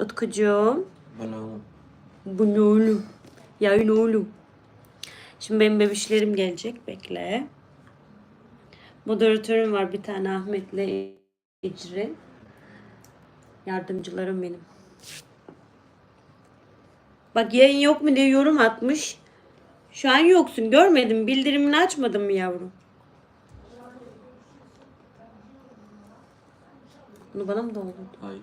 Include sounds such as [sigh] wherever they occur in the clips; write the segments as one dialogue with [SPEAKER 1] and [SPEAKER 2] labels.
[SPEAKER 1] Utkucuğum.
[SPEAKER 2] Bana oğlum.
[SPEAKER 1] Bu ne oğlum? Yayın oğlum. Şimdi benim bebişlerim gelecek. Bekle. Moderatörüm var bir tane Ahmet'le Ecri. Yardımcılarım benim. Bak yayın yok mu diye yorum atmış. Şu an yoksun. Görmedim. Bildirimini açmadın mı yavrum? Bunu bana mı doldurdun?
[SPEAKER 2] Hayır.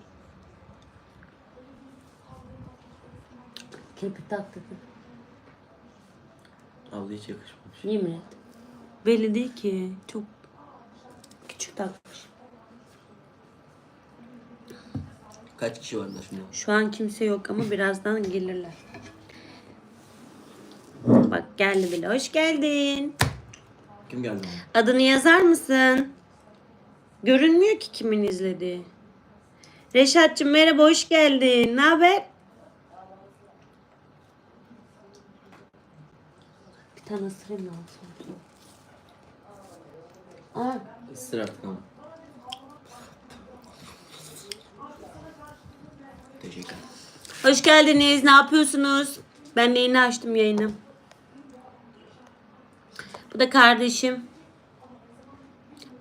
[SPEAKER 1] Kirpik taktırdın.
[SPEAKER 2] Abla hiç yakışmamış.
[SPEAKER 1] Yemin et. Belli değil ki. Çok küçük takmış.
[SPEAKER 2] Kaç kişi var da şimdi?
[SPEAKER 1] Şu an kimse yok ama birazdan gelirler. Bak geldi bile. Hoş geldin.
[SPEAKER 2] Kim geldi?
[SPEAKER 1] Adını yazar mısın? Görünmüyor ki kimin izlediği. Reşat'cığım merhaba hoş geldin. Ne haber? Bir tane ısırayım lazım. Aa,
[SPEAKER 2] Isır artık ama. Teşekkür.
[SPEAKER 1] Hoş geldiniz. Ne yapıyorsunuz? Ben de yeni açtım yayını. Bu da kardeşim.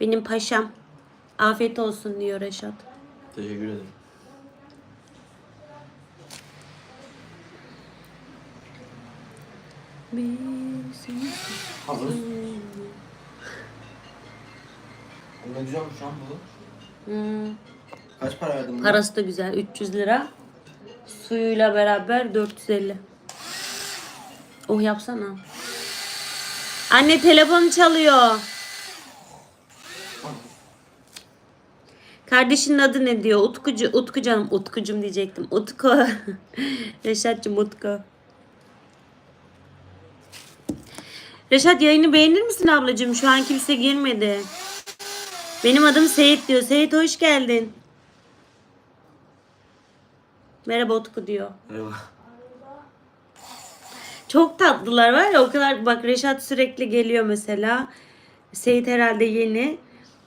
[SPEAKER 1] Benim paşam. Afiyet olsun diyor Reşat.
[SPEAKER 2] Teşekkür ederim. Hazır. Ne güzel şu an bu.
[SPEAKER 1] Hmm,
[SPEAKER 2] Kaç para verdin buna?
[SPEAKER 1] parası da güzel. 300 lira. Suyuyla beraber 450. Oh yapsana. Anne telefon çalıyor. Kardeşinin adı ne diyor? Utkucu, Utku canım. Utkucum diyecektim. Utku. [laughs] Reşat'cığım Utku. Reşat yayını beğenir misin ablacığım? Şu an kimse girmedi. Benim adım Seyit diyor. Seyit hoş geldin. Merhaba Utku diyor.
[SPEAKER 2] Merhaba.
[SPEAKER 1] Çok tatlılar var ya o kadar bak Reşat sürekli geliyor mesela. Seyit herhalde yeni.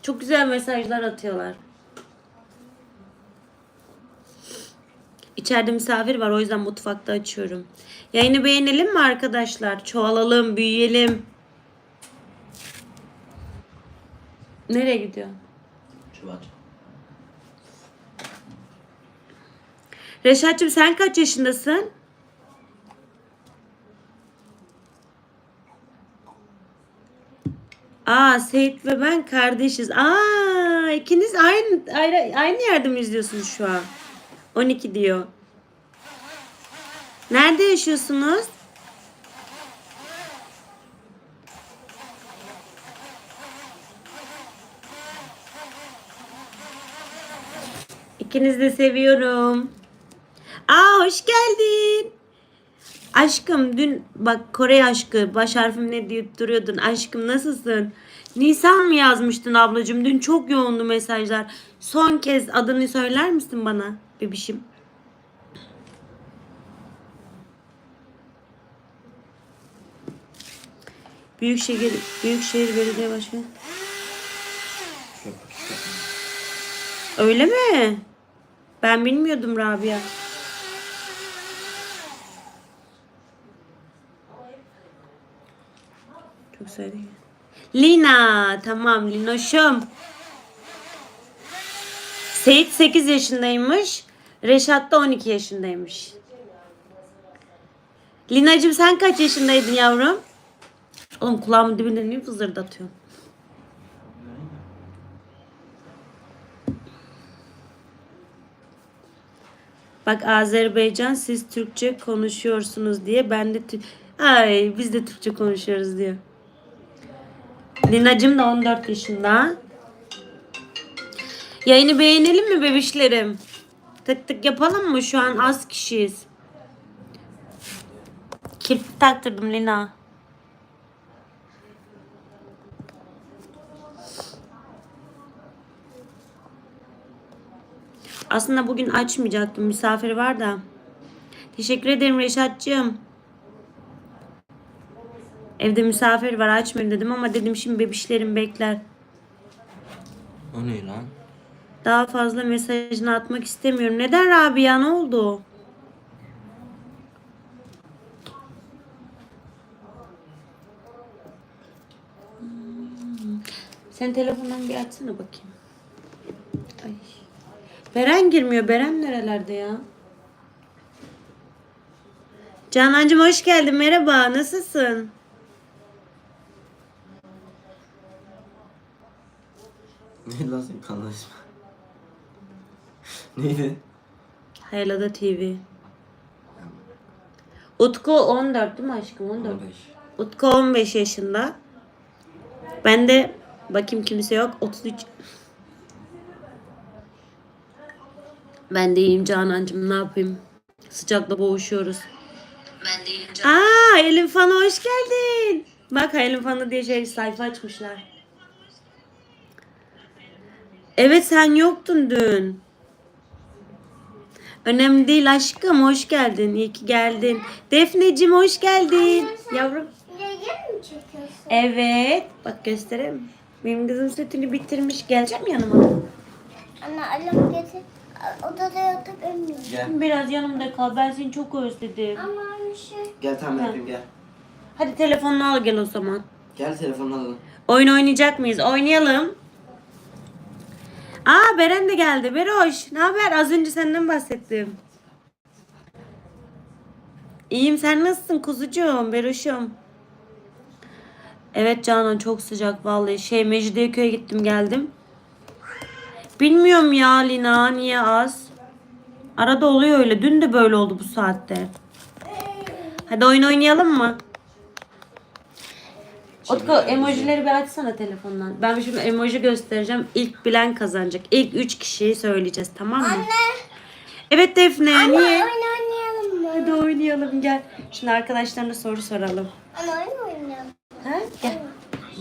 [SPEAKER 1] Çok güzel mesajlar atıyorlar. İçeride misafir var o yüzden mutfakta açıyorum. Yayını beğenelim mi arkadaşlar? Çoğalalım, büyüyelim. Nereye gidiyor?
[SPEAKER 2] Şubat.
[SPEAKER 1] Reşat'cığım sen kaç yaşındasın? Aa Seyit ve ben kardeşiz. Aa ikiniz aynı aynı, aynı yerde mi izliyorsunuz şu an? 12 diyor. Nerede yaşıyorsunuz? İkinizi de seviyorum. Aa hoş geldin. Aşkım dün bak Kore aşkı baş harfim ne deyip duruyordun. Aşkım nasılsın? Nisan mı yazmıştın ablacığım? Dün çok yoğundu mesajlar. Son kez adını söyler misin bana bebişim? Büyükşehir Büyükşehir Belediye Başkanı. Öyle mi? Ben bilmiyordum Rabia. Çok söyledi. Lina. Tamam Linoşum. Seyit 8 yaşındaymış. Reşat da 12 yaşındaymış. Linacığım sen kaç yaşındaydın yavrum? Oğlum kulağımın dibinde niye fızırdatıyorsun? Bak Azerbaycan siz Türkçe konuşuyorsunuz diye ben de Tü- Ay biz de Türkçe konuşuyoruz diyor. Linacım da 14 yaşında. Yayını beğenelim mi bebişlerim? Tık tık yapalım mı? Şu an az kişiyiz. Kirpik taktırdım Lina. Aslında bugün açmayacaktım. Misafir var da. Teşekkür ederim Reşat'cığım. Evde misafir var açmayayım dedim ama dedim şimdi bebişlerim bekler.
[SPEAKER 2] O ne lan?
[SPEAKER 1] Daha fazla mesajını atmak istemiyorum. Neden Rabia ne oldu? Sen telefondan bir açsana bakayım. Ay. Beren girmiyor. Beren nerelerde ya? Canancığım hoş geldin. Merhaba. Nasılsın?
[SPEAKER 2] Senin kanalın ismi? [laughs] Neydi?
[SPEAKER 1] Haylada TV. Utku 14 değil mi aşkım? 14.
[SPEAKER 2] 15.
[SPEAKER 1] Utku 15 yaşında. Ben de bakayım kimse yok. 33. Ben de iyiyim Canancığım ne yapayım? Sıcakla boğuşuyoruz.
[SPEAKER 3] Ben değilim
[SPEAKER 1] Aa Elin Fan'a hoş geldin. Bak Elin Fan'a diye şey sayfa açmışlar. Evet sen yoktun dün. Önemli değil aşkım hoş geldin. İyi ki geldin. Defneciğim hoş geldin. Yavrum. Evet. Bak göstereyim. Benim kızım sütünü bitirmiş. Gelecek mi yanıma?
[SPEAKER 4] Anne alam getir. Odada yatıp emmiyorum.
[SPEAKER 2] Gel.
[SPEAKER 1] Biraz yanımda kal. Ben seni çok özledim.
[SPEAKER 4] Ama bir şey.
[SPEAKER 2] Gel tamam
[SPEAKER 1] Ha.
[SPEAKER 2] yapayım gel.
[SPEAKER 1] Hadi telefonunu al gel o zaman.
[SPEAKER 2] Gel telefonunu alalım.
[SPEAKER 1] Oyun oynayacak mıyız? Oynayalım. Aa Beren de geldi. Beroş ne haber? Az önce senden bahsettim. İyiyim sen nasılsın kuzucuğum Beroş'um? Evet Canan çok sıcak vallahi. Şey Mecidiyeköy'e gittim geldim. Bilmiyorum ya Lina niye az. Arada oluyor öyle. Dün de böyle oldu bu saatte. Hadi oyun oynayalım mı? Utku emojileri bir açsana telefondan. Ben şimdi emoji göstereceğim. İlk bilen kazanacak. İlk üç kişiyi söyleyeceğiz tamam mı?
[SPEAKER 4] Anne.
[SPEAKER 1] Evet Defne niye?
[SPEAKER 4] Oyun oynayalım mı?
[SPEAKER 1] Hadi oynayalım gel. Şimdi arkadaşlarına soru soralım.
[SPEAKER 4] Anne oyun oynayalım.
[SPEAKER 1] Ha? Gel.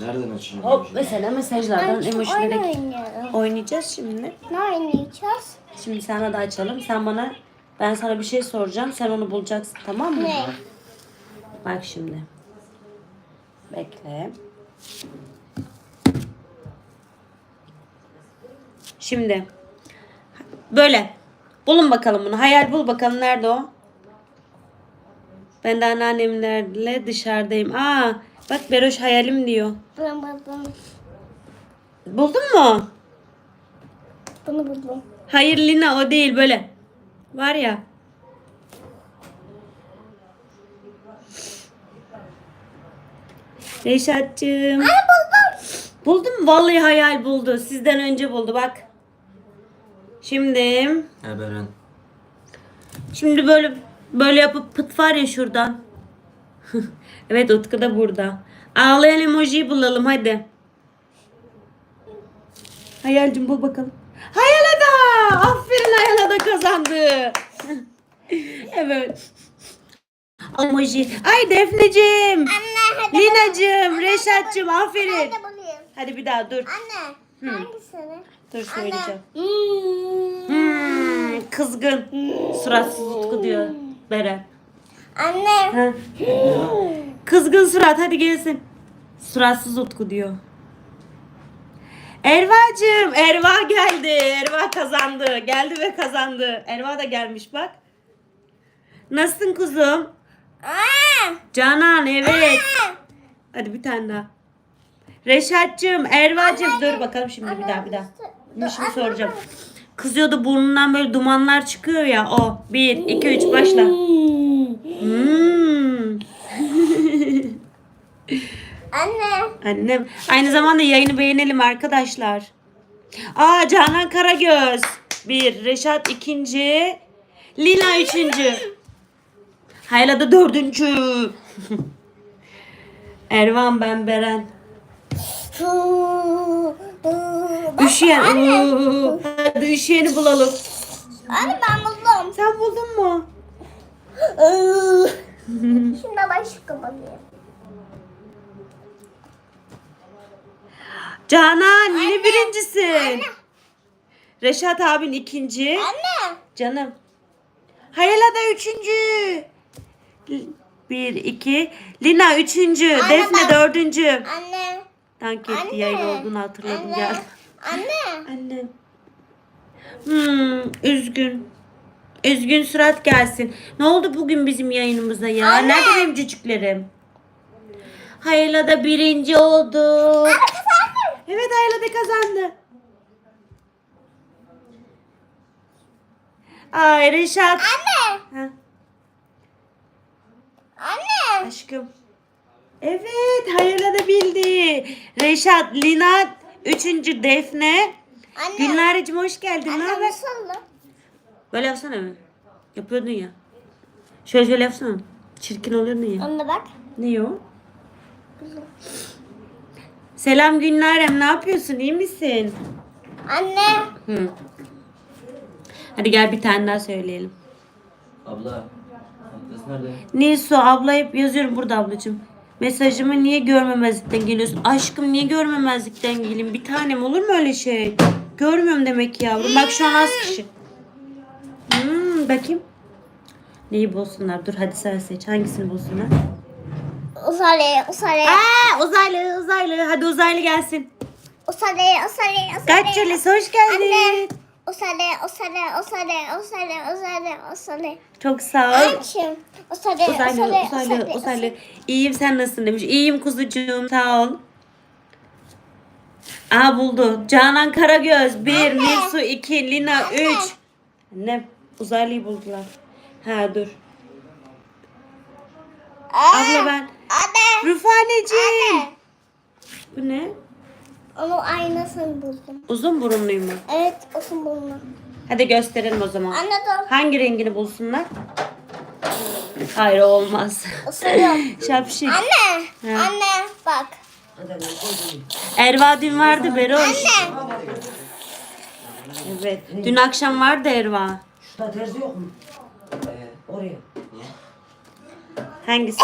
[SPEAKER 2] Nereden açayım?
[SPEAKER 1] Hop mesela mesajlardan
[SPEAKER 4] Anne oyun
[SPEAKER 1] emojilere
[SPEAKER 4] oynayalım.
[SPEAKER 1] oynayacağız şimdi.
[SPEAKER 4] Ne oynayacağız?
[SPEAKER 1] Şimdi sana da açalım. Sen bana ben sana bir şey soracağım. Sen onu bulacaksın tamam mı?
[SPEAKER 4] Ne?
[SPEAKER 1] Bak şimdi. Bekle. Şimdi. Böyle. Bulun bakalım bunu. Hayal bul bakalım nerede o? Ben de anneannemlerle dışarıdayım. Aa, bak Beroş hayalim diyor.
[SPEAKER 4] Buldum.
[SPEAKER 1] Buldun mu?
[SPEAKER 4] Bunu buldum.
[SPEAKER 1] Hayır Lina o değil böyle. Var ya. Reşat'cığım.
[SPEAKER 4] Anne buldum.
[SPEAKER 1] Buldun mu? Vallahi hayal buldu. Sizden önce buldu bak. Şimdi
[SPEAKER 2] Ha Beren.
[SPEAKER 1] şimdi böyle böyle yapıp pıt var ya şuradan. [laughs] evet Utku da burada. Ağlayan emojiyi bulalım hadi. Hayalcim bul bakalım. Hayalada! Aferin Hayalada kazandı. [laughs] evet. Emoji. Ay Defneciğim.
[SPEAKER 4] Anne hadi.
[SPEAKER 1] Linacığım, Reşat'cığım aferin.
[SPEAKER 4] Hadi bulayım.
[SPEAKER 1] Hadi bir daha dur.
[SPEAKER 4] Anne. Hangisini?
[SPEAKER 1] Dur söyleyeceğim.
[SPEAKER 4] Hmm.
[SPEAKER 1] Hmm, kızgın. Suratsız Utku diyor Beren.
[SPEAKER 4] Anne.
[SPEAKER 1] Ha. Kızgın surat hadi gelsin. Suratsız Utku diyor. Erva'cığım Erva geldi. Erva kazandı. Geldi ve kazandı. Erva da gelmiş bak. Nasılsın kuzum? Canan evet. Hadi bir tane daha. Reşat'cığım, Erva'cığım dur bakalım şimdi bir daha bir daha. Şimdi, şimdi soracağım. Kızıyordu burnundan böyle dumanlar çıkıyor ya o. Bir, iki, üç başla. Hmm.
[SPEAKER 4] Anne.
[SPEAKER 1] Annem. Aynı zamanda yayını beğenelim arkadaşlar. Aa Canan Karagöz. Bir. Reşat ikinci. Lina üçüncü. Hayla da dördüncü. Ervan ben Beren. Üşüyen. Oo. Hadi üşüyeni bulalım.
[SPEAKER 4] Anne ben buldum.
[SPEAKER 1] Sen buldun mu?
[SPEAKER 4] Şunda başka bulayım.
[SPEAKER 1] Canan yine birincisin. Reşat abin ikinci.
[SPEAKER 4] Anne.
[SPEAKER 1] Canım. Hayala da üçüncü. Bir, iki. Lina üçüncü.
[SPEAKER 4] Anne
[SPEAKER 1] Defne
[SPEAKER 4] ben-
[SPEAKER 1] dördüncü.
[SPEAKER 4] Anne.
[SPEAKER 1] Dank etti
[SPEAKER 4] Anne.
[SPEAKER 1] yayın olduğunu hatırladım
[SPEAKER 4] Anne.
[SPEAKER 1] geldi.
[SPEAKER 4] Anne.
[SPEAKER 1] Annem. Hmm, üzgün. Üzgün surat gelsin. Ne oldu bugün bizim yayınımıza ya?
[SPEAKER 4] Anne.
[SPEAKER 1] Nerede benim cücüklerim? Hayla da birinci oldu. Evet Hayla da kazandı. Ay Reşat.
[SPEAKER 4] Anne.
[SPEAKER 1] Ha,
[SPEAKER 4] Anne.
[SPEAKER 1] aşkım. Evet Hayla da bildi. Reşat, Lina, üçüncü Defne.
[SPEAKER 4] Anne.
[SPEAKER 1] Gülnarecim hoş geldin. Ne
[SPEAKER 4] Anne
[SPEAKER 1] haber?
[SPEAKER 4] nasıl?
[SPEAKER 1] Böyle yapsana mı? Yapıyordun ya. Şöyle şöyle yapsana. Çirkin oluyordun ya.
[SPEAKER 4] Anne bak.
[SPEAKER 1] Ne o? Selam Gülnarem ne yapıyorsun iyi misin?
[SPEAKER 4] Anne.
[SPEAKER 1] Hı. Hadi gel bir tane daha söyleyelim.
[SPEAKER 2] Abla. Nerede?
[SPEAKER 1] Nilsu abla hep yazıyorum burada ablacığım. Mesajımı niye görmemezlikten geliyorsun? Aşkım niye görmemezlikten geleyim? Bir tanem olur mu öyle şey? Görmüyorum demek ki yavrum. Bak şu an az kişi. Hmm, bakayım. Neyi bulsunlar? Dur hadi sen seç. Hangisini bulsunlar?
[SPEAKER 4] Uzaylı, uzaylı.
[SPEAKER 1] Aa, uzaylı uzaylı. Hadi uzaylı gelsin.
[SPEAKER 4] Uzaylı, uzaylı, uzaylı.
[SPEAKER 1] Kaç Jules hoş geldin.
[SPEAKER 4] Anne. Uzaylı, uzaylı, uzaylı, uzaylı, uzaylı, uzaylı.
[SPEAKER 1] Çok sağ ol.
[SPEAKER 4] Anneciğim. Uzaylı,
[SPEAKER 1] Uzaylı,
[SPEAKER 4] uzaylı,
[SPEAKER 1] uzaylı, uzaylı. İyiyim sen nasılsın demiş. İyiyim kuzucuğum sağ ol. Aa buldu. Canan Karagöz 1,
[SPEAKER 4] Anne.
[SPEAKER 1] Nilsu 2, Lina
[SPEAKER 4] Anne.
[SPEAKER 1] 3. Annem uzaylıyı buldular. Ha dur. Abla ben.
[SPEAKER 4] Anne.
[SPEAKER 1] Rufaneciğim. Bu ne?
[SPEAKER 4] Onun aynasını buldum.
[SPEAKER 1] Uzun burunluyum mu?
[SPEAKER 4] Evet, uzun bulma.
[SPEAKER 1] Hadi gösterelim o zaman.
[SPEAKER 4] Anne dur.
[SPEAKER 1] Hangi rengini bulsunlar? Hayır o olmaz.
[SPEAKER 4] Isırıyorum. [laughs]
[SPEAKER 1] Şapşik.
[SPEAKER 4] Anne.
[SPEAKER 1] Ha.
[SPEAKER 4] Anne bak.
[SPEAKER 1] Erva dün vardı Beroş.
[SPEAKER 4] Anne.
[SPEAKER 1] Evet. Dün akşam vardı Erva.
[SPEAKER 3] Şurada terzi yok mu? Oraya.
[SPEAKER 1] Hangisi?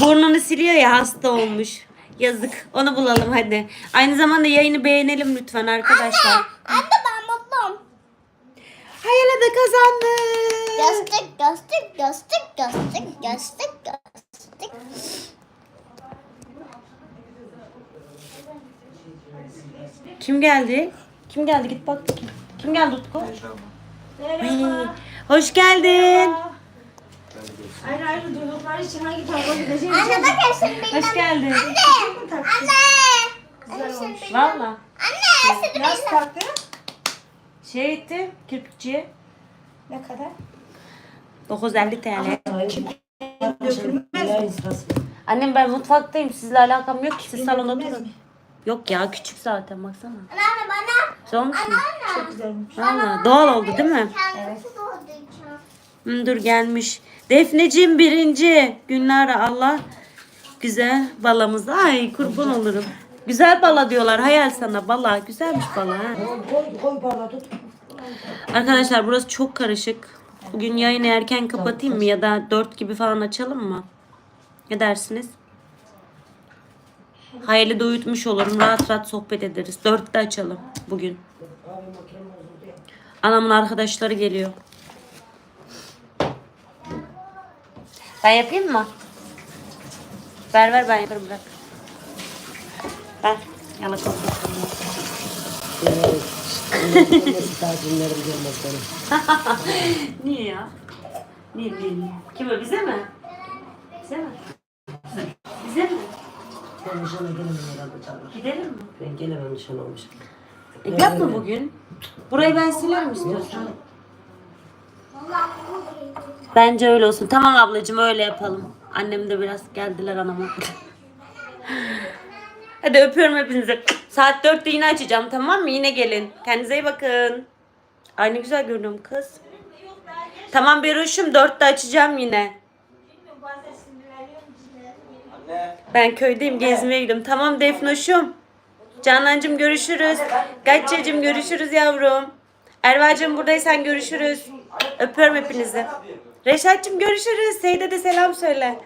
[SPEAKER 1] Burnunu siliyor ya hasta olmuş. Yazık. Onu bulalım hadi. Aynı zamanda yayını beğenelim lütfen arkadaşlar.
[SPEAKER 4] Anne ben mutluyum.
[SPEAKER 1] Hayala da kazandı.
[SPEAKER 4] Göstek, göstek, göstek, göstek, göstek, göstek.
[SPEAKER 1] Kim geldi? Kim geldi? Git bak bakayım. Kim geldi Utku? Ay, hoş geldin.
[SPEAKER 3] Ayrı ayrı duydukları için hangi tarafa gideceğim?
[SPEAKER 4] Anne bak Esin benim.
[SPEAKER 1] Hoş geldin.
[SPEAKER 4] Anne. Anne. Esin benim.
[SPEAKER 1] Valla.
[SPEAKER 4] Anne Esin
[SPEAKER 3] Nasıl
[SPEAKER 4] benim.
[SPEAKER 3] taktın?
[SPEAKER 1] Şey etti kirpikçiye.
[SPEAKER 3] Ne kadar?
[SPEAKER 1] 950 TL. Annem ben mutfaktayım. Sizle alakam yok ki. Siz salonda
[SPEAKER 3] mi?
[SPEAKER 1] Yok ya küçük zaten baksana.
[SPEAKER 4] Anne bana.
[SPEAKER 1] Güzel olmuş mu?
[SPEAKER 3] Çok güzelmiş.
[SPEAKER 1] Valla doğal oldu değil mi?
[SPEAKER 4] Kendisi için.
[SPEAKER 1] Hı, dur gelmiş. Defneciğim birinci. Günler Allah. Güzel balamız. Ay kurban olurum. Güzel bala diyorlar. Hayal sana bala. Güzelmiş bala. Ha. Arkadaşlar burası çok karışık. Bugün yayını erken kapatayım mı ya da 4 gibi falan açalım mı? Ne dersiniz? Hayali de uyutmuş olurum. Rahat rahat sohbet ederiz. 4'te açalım bugün. Anamın arkadaşları geliyor. Ben yapayım mı? Ver ver ben yaparım bırak. Ver. Yalak [laughs] olsun. Niye ya? Niye niye niye? Kime bize mi? Bize mi? Bize mi?
[SPEAKER 3] Ben nişana gelemem herhalde canım.
[SPEAKER 1] Gidelim mi?
[SPEAKER 3] Ben gelemem nişan olmuş.
[SPEAKER 1] E, yapma bugün. Burayı ben silerim istiyorsan. Bence öyle olsun. Tamam ablacığım öyle yapalım. Annem de biraz geldiler anama. [laughs] Hadi öpüyorum hepinizi. Saat 4'te yine açacağım tamam mı? Yine gelin. Kendinize iyi bakın. Ay ne güzel görünüyorum kız. Tamam Beroş'um 4'te açacağım yine. Ben köydeyim gezmeye gidiyorum. Tamam Defnoş'um. Canancım görüşürüz. Gatçacım görüşürüz yavrum. Ervacım buradaysan görüşürüz. Öpüyorum hepinizi. Reşat'cığım görüşürüz. Seyde de selam söyle.